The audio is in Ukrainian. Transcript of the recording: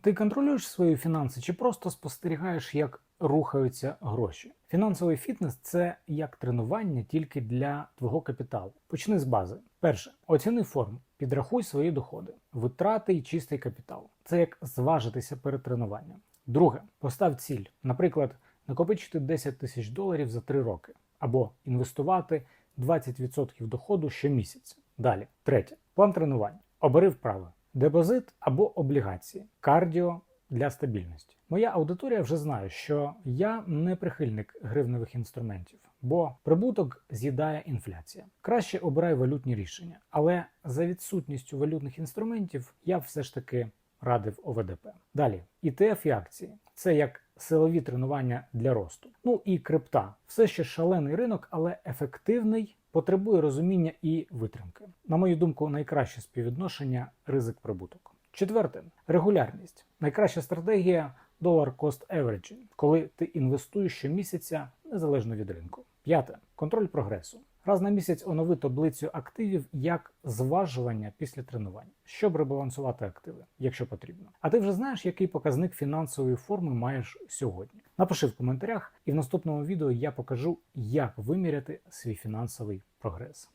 Ти контролюєш свої фінанси чи просто спостерігаєш, як рухаються гроші? Фінансовий фітнес це як тренування тільки для твого капіталу. Почни з бази. Перше, оціни форму, підрахуй свої доходи, витрати і чистий капітал. Це як зважитися перед тренуванням. Друге, постав ціль, наприклад, накопичити 10 тисяч доларів за 3 роки або інвестувати 20% доходу щомісяця. Далі, третє, план тренувань. Обери вправи, депозит або облігації, кардіо для стабільності. Моя аудиторія вже знає, що я не прихильник гривневих інструментів, бо прибуток з'їдає інфляція. Краще обирай валютні рішення, але за відсутністю валютних інструментів я все ж таки радив ОВДП. Далі, ETF і акції це як силові тренування для росту. Ну і крипта все ще шалений ринок, але ефективний, потребує розуміння і витримки. На мою думку, найкраще співвідношення ризик-прибуток. Четверте регулярність. Найкраща стратегія долар cost averaging, коли ти інвестуєш щомісяця незалежно від ринку. П'яте контроль прогресу. Раз на місяць онови таблицю активів як зважування після тренувань, щоб ребалансувати активи, якщо потрібно. А ти вже знаєш, який показник фінансової форми маєш сьогодні. Напиши в коментарях, і в наступному відео я покажу, як виміряти свій фінансовий прогрес.